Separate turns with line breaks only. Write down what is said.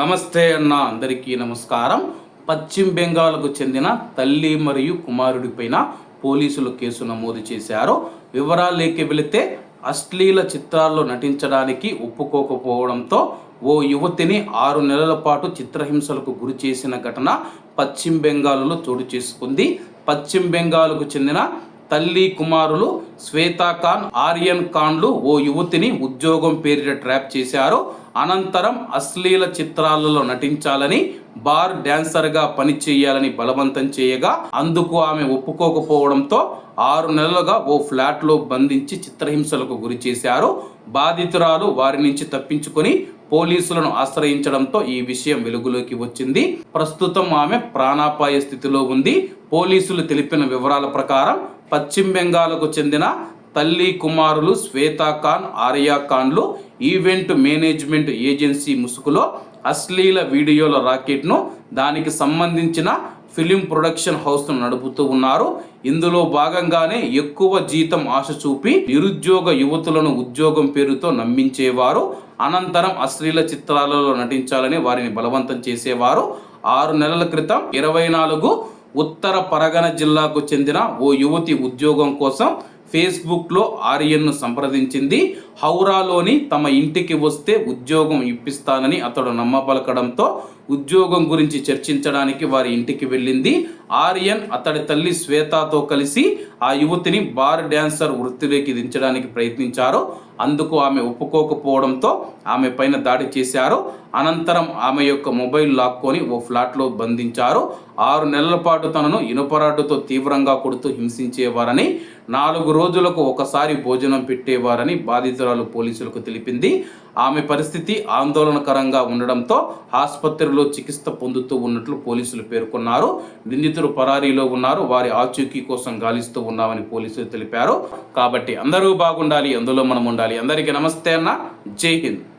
నమస్తే అన్న అందరికీ నమస్కారం. పశ్చిమ బెంగాల్కు చెందిన తల్లి మరియు కుమారుడిపైన పోలీసులు కేసు నమోదు చేశారు. వివరాలేకి వెళితే అశ్లీల చిత్రాల్లో నటించడానికి ఒప్పుకోకపోవడంతో ఓ యువతిని ఆరు నెలల పాటు చిత్రహింసలకు గురి చేసిన ఘటన పశ్చిమ బెంగాల్లో చోటు చేసుకుంది. పశ్చిమ బెంగాల్కు చెందిన తల్లి కుమారులు శ్వేతా ఖాన్ ఆర్యన్ ఖాన్లు ఓ యువతిని ఉద్యోగం పేరిట ట్రాప్ చేశారు. అనంతరం అశ్లీల చిత్రాలలో నటించాలని బార్ డాన్సర్గా పని చేయాలని బలవంతం చేయగా అందుకు ఆమె ఒప్పుకోకపోవడంతో ఆరు నెలలుగా ఓ ఫ్లాట్లో బంధించి చిత్రహింసలకు గురి చేశారు. బాధితురాలు వారి నుంచి తప్పించుకొని పోలీసులను ఆశ్రయించడంతో ఈ విషయం వెలుగులోకి వచ్చింది. ప్రస్తుతం ఆమె ప్రాణాపాయ స్థితిలో ఉంది. పోలీసులు తెలిపిన వివరాల ప్రకారం పశ్చిమ బెంగాల్కు చెందిన తల్లి కుమారులు శ్వేతా ఖాన్ ఆర్యా ఖాన్లు ఈవెంట్ మేనేజ్మెంట్ ఏజెన్సీ ముసుగులో అశ్లీల వీడియోల రాకెట్ను దానికి సంబంధించిన ఫిలిం ప్రొడక్షన్ హౌస్ను నడుపుతూ ఉన్నారు. ఇందులో భాగంగానే ఎక్కువ జీతం ఆశ చూపి నిరుద్యోగ యువతులను ఉద్యోగం పేరుతో నమ్మించేవారు. అనంతరం అశ్లీల చిత్రాలలో నటించాలని వారిని బలవంతం చేసేవారు. ఆరు నెలల క్రితం ఇరవై నాలుగు ఉత్తర పరగన జిల్లాకు చెందిన ఓ యువతి ఉద్యోగం కోసం ఫేస్బుక్లో ఆర్యన్ను సంప్రదించింది. హౌరాలోని తమ ఇంటికి వస్తే ఉద్యోగం ఇప్పిస్తానని అతడు నమ్మపలకడంతో ఉద్యోగం గురించి చర్చించడానికి వారి ఇంటికి వెళ్ళింది. ఆర్యన్ అతడి తల్లి శ్వేతతో కలిసి ఆ యువతిని బార్ డ్యాన్సర్ వృత్తిలోకి దించడానికి ప్రయత్నించారు. అందుకు ఆమె ఒప్పుకోకపోవడంతో ఆమె పైన దాడి చేశారు. అనంతరం ఆమె యొక్క మొబైల్ లాక్కొని ఓ ఫ్లాట్లో బంధించారు. ఆరు నెలల పాటు తనను ఇనుపరాడుతో తీవ్రంగా కొడుతూ హింసించేవారని నాలుగు రోజులకు ఒకసారి భోజనం పెట్టేవారని బాధితురాలు పోలీసులకు తెలిపింది. ఆమె పరిస్థితి ఆందోళనకరంగా ఉండడంతో ఆసుపత్రి ఆసుపత్రిలో చికిత్స పొందుతూ ఉన్నట్లు పోలీసులు పేర్కొన్నారు. నిందితులు పరారీలో ఉన్నారు. వారి ఆచూకీ కోసం గాలిస్తూ ఉన్నామని పోలీసులు తెలిపారు. కాబట్టి అందరూ బాగుండాలి. అందులో మనం ఉండాలి. అందరికీ నమస్తే అన్న. జై హింద్.